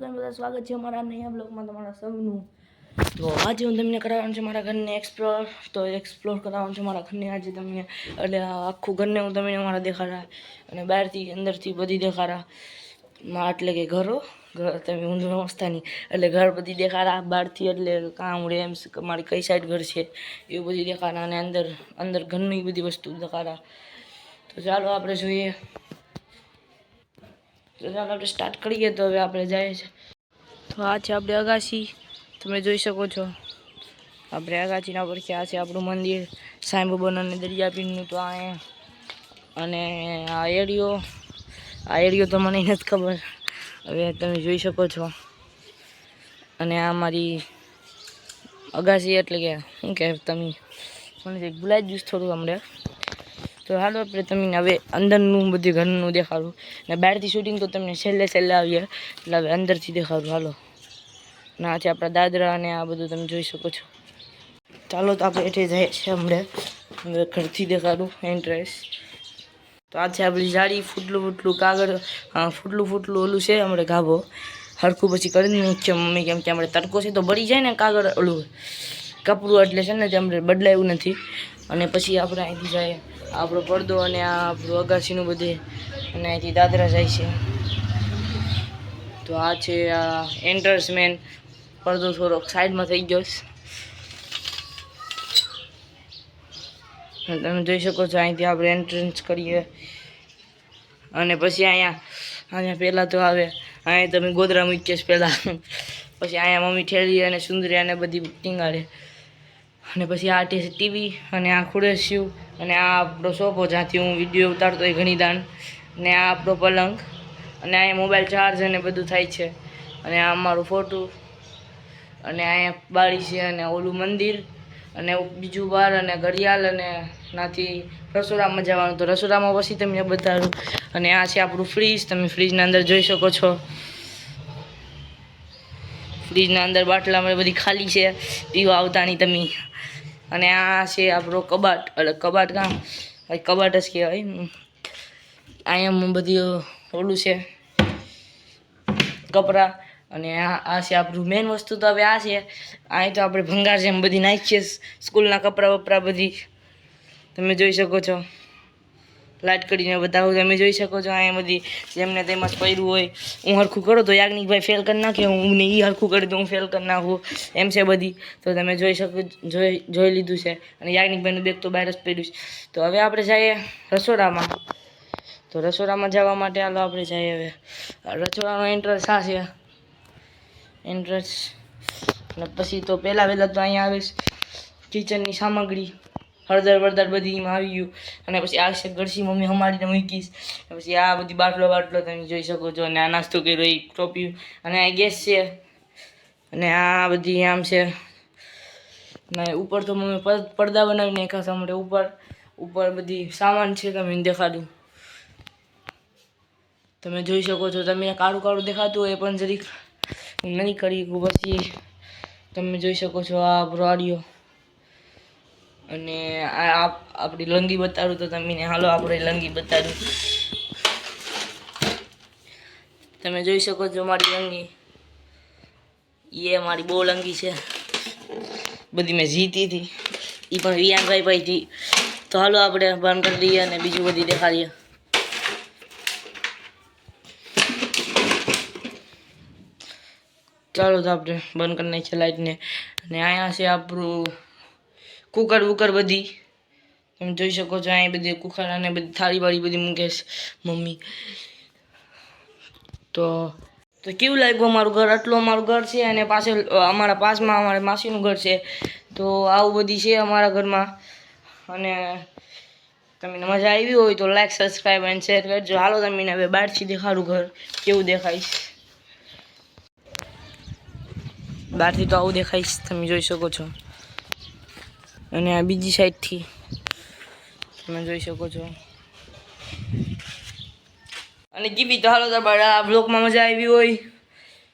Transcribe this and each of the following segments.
તમે બધા સ્વાગત છે અમારા નયા બ્લોગમાં તમારા સૌનું. તો આજે હું તમને કરાવવાનું છે મારા ઘરને એક્સપ્લોર તો એક્સપ્લોર કરાવવાનું છે મારા ઘરને આજે તમને. એટલે આખું ઘરને હું તમને મારા દેખાડા અને બહારથી, અંદરથી બધી દેખાડા. માં એટલે કે ઘરો. ઘર તમે ઊંધું સમજતા એટલે ઘર બધી દેખાડા, બહારથી એટલે કામ રેમ્સ મારી કઈ સાઈડ ઘર છે, એવું બધી દેખાડા અને અંદર અંદર ઘરની બધી વસ્તુ દેખાડા. તો ચાલો આપણે જોઈએ. ચાલો આપણે સ્ટાર્ટ કરીએ તો હવે આપણે જાય છે. તો આ છે આપણે અગાસી તમે જોઈ શકો છો. આપણે અગાસીના પરથી આ છે આપણું મંદિર. સાંઈ બાબાનું અને દરિયાપીરનું તો આ અને આ એરિયો. આ એરિયો તો મને નથી ખબર. હવે તમે જોઈ શકો છો. અને આ મારી અગાસી એટલે કે શું કે તમે મને ભૂલાઈ જ થોડું હમણાં. તો હાલો આપણે તમને હવે અંદરનું બધું ઘરનું દેખાડું. ને બહારથી શૂટિંગ તો તમને છેલ્લે છેલ્લે આવીએ. એટલે હવે અંદરથી દેખાડું, હાલો. ના છે આપણા દાદરા અને આ બધું તમે જોઈ શકો છો. ચાલો તો આપણે એટલે જઈએ છીએ હમણાં. ઘરથી દેખાડું એન્ટ્રેસ તો આ આપણી જાળી, ફૂટલું ફૂટલું કાગળ ફૂટલું ફૂટલું ઓલું છે હમણાં ગાભો. હરખું પછી કરી નાખીએ મમ્મી કેમ કે હમણાં તડકો છે તો બળી જાય ને કાગળ ઓલું. કપડું એટલે છે ને તે હમણાં બદલાયું નથી. અને પછી આપણે અહીંથી જાય આપણો પડદો અને આ આપણું અગાસીનું બધે. અને અહીંથી દાદરા જાય છે. તો આ છે આ એન્ટ્રન્સ મેન પડદો થોડોક સાઈડમાં થઈ ગયો છે. તમે જોઈ શકો છો અહીંથી આપણે એન્ટ્રન્સ કરીએ. અને પછી અહીંયા અહીંયા પહેલાં તો આવે, અહીંયા તમે ગોદરા મૂકીએ પહેલાં. પછી અહીંયા મમ્મી ઠેલી અને સુંદરી અને બધી ટીંગાડે અને પછી આ ટેસ્ટ ટીવી અને આ ખુડેસ્યું અને આ આપણો સોફો જ્યાંથી હું વીડિયો ઉતારતો હોય ઘણી દાન અને આ આપણો પલંગ અને અહીંયા મોબાઈલ ચાર્જ અને બધું થાય છે. અને આ અમારું ફોટું અને અહીંયા બાળી છે અને ઓલું મંદિર અને બીજું બાર અને ઘડિયાળ અને નાથી રસોડામાં જવાનું. તો રસોડામાં પછી તમને બતાડું અને આ છે આપણું ફ્રીજ તમે ફ્રીજના અંદર જોઈ શકો છો. ફ્રીજના અંદર બાટલામાં બધી ખાલી છે. પીવા આવતાની તમે. અને આ છે આપણો કબાટ. એટલે કબાટ કામ કબાટ જ કહેવાય. અહીંયા બધી ઓલું છે. કપડાં અને આ આ છે આપણું મેઇન વસ્તુ તો હવે આ છે. અહીં તો આપણે ભંગાર જેમ બધી નાખીએ. સ્કૂલના કપડાં વપરા બધી. તમે જોઈ શકો છો. લાઈટ કરીને બતાવું તમે જોઈ શકો છો, અહીંયા બધી જેમને તેમાં પડ્યું હોય, હું હરખું કરું તો યાજ્ઞિકભાઈ ફેલ કરી નાખે, હું ને એ હરખું કરી દઉં હું ફેલ કરી નાખું. એમ છે બધી. તો તમે જોઈ શકો, જોઈ જોઈ લીધું છે. અને યાજ્ઞિકભાઈનું બેગ તો બહાર જ પડ્યું છે. તો હવે આપણે જઈએ રસોડામાં. તો રસોડામાં જવા માટે હાલો આપણે જઈએ હવે. રસોડાનો એન્ટ્રન્સ આ છે. એન્ટ્રન્સ અને પછી તો પહેલાં વહેલા તો અહીંયા આવે કિચનની સામગ્રી. હળદર વળદર બધી એમાં આવી ગયું. અને પછી આ છે ગળસી મમ્મી હમાડીને મૂકીશ. પછી આ બધી બાટલો બાટલો તમે જોઈ શકો છો. અને આ નાસ્તો કર્યો, એ ટોપી. અને આ ગેસ છે. અને આ બધી આમ છે. ને ઉપર તો મમ્મી પડ- પડદા બનાવીને ખાસ માટે ઉપર. ઉપર બધી સામાન છે તમે દેખાડું. તમે જોઈ શકો છો. તમે કાળું કાળું દેખાતું હોય એ પણ જરીક નહીં કરી પછી તમે જોઈ શકો છો આ બ્રોડિયો. અને આપ- આપણી લંગી બતાડું તો તમને હાલો આપણે લંગી બતાડું. તમે જોઈ શકો છો મારી લંગી. એ મારી બહુ લંગી છે. બધી મેં જીતી હતી. એ પણ વિયાનભાઈ ભાઈથી તો હાલો આપણે બંધ કરી દઈએ અને બીજું બધી દેખાડીએ. ચાલો તો આપણે બંધ કરી નાખીએ લાઈટને. અને અહીંયા છે આપણું કુકર વુકર બધી. તમે જોઈ શકો છો અહીં બધી કુકર અને બધી થાળી વાળી બધી મૂકે છે મમ્મી. તો તો કેવું લાગ્યું અમારું ઘર? આટલું અમારું ઘર છે અને પાછળ અમારા પાસમાં અમારા માસીનું ઘર છે. તો આવું બધી છે અમારા ઘરમાં. અને તમને મજા આવી હોય તો લાઈક સબસ્ક્રાઈબ એન્ડ શેર કરજો. હાલો તમને હવે બહારથી દેખાડું ઘર, કેવું દેખાઈશ બહારથી તો આવું દેખાઈશ તમે જોઈ શકો છો. અને આ બીજી સાઈડથી તમે જોઈ શકો છો. અને કીધી તો હાલો તમારા આ બ્લોગમાં મજા આવી હોય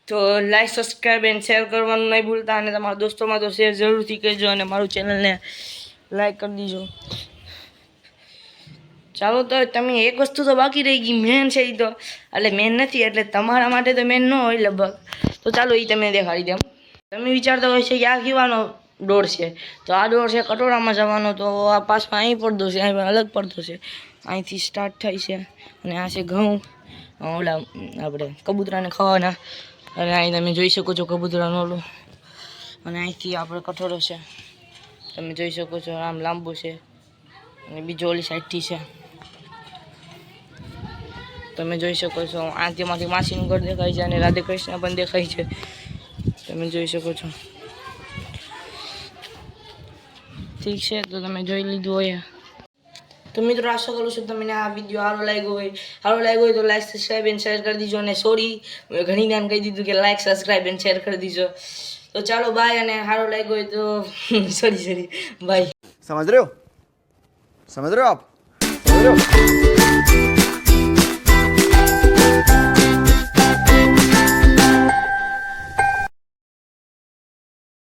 તો લાઈક સબસ્ક્રાઈબ એન્ડ શેર કરવાનું નહીં ભૂલતા અને તમારા દોસ્તોમાં તો શેર જરૂરથી કરજો અને મારું ચેનલને લાઈક કરી દીજો. ચાલો તો તમે એક વસ્તુ તો બાકી રહી ગઈ મેન છે એ તો. એટલે મેન નથી, એટલે તમારા માટે તો મેન ન હોય લગભગ. તો ચાલો એ તમને દેખાડી દઉં તમે વિચારતા હોય છે કે આ કીવાનો છે. તો આ દોડ છે કટોરામાં જવાનો. તો આ પાછો અહીં પડતો છે, અહીં અલગ પડતો છે. અહીંથી સ્ટાર્ટ થાય છે. અને આ છે ઘઉં. ઓલા આપણે કબૂતરાને ખાવાના. અને અહીં તમે જોઈ શકો છો કબૂતરાનું ઓલું. અને અહીંથી આપણે કઠોળો છે. તમે જોઈ શકો છો આમ લાંબુ છે. અને બીજો ઓલી સાઈડથી છે. તમે જોઈ શકો છો આ તેમાંથી માસીનું ઘર દેખાય છે અને રાધે કૃષ્ણ પણ દેખાય છે. તમે જોઈ શકો છો. ઠીક છે તો તમે જોઈ લીધું હોય. તો મિત્રો આશા કરું છું તમને આ વીડિયો સારો લાગ્યો હોય. સારો લાગ્યો હોય તો લાઈક સબસ્ક્રાઈબ એન્ડ શેર કરી દીજો. અને સોરી ઘણી ધ્યાન કહી દીધું કે લાઈક સબસ્ક્રાઈબ એન્ડ શેર કરી દીજો. તો ચાલો બાય અને સારો લાગ્યો હોય તો સોરી સોરી બાય સમજ રહ્યો? સમજ રહ્યો આપ?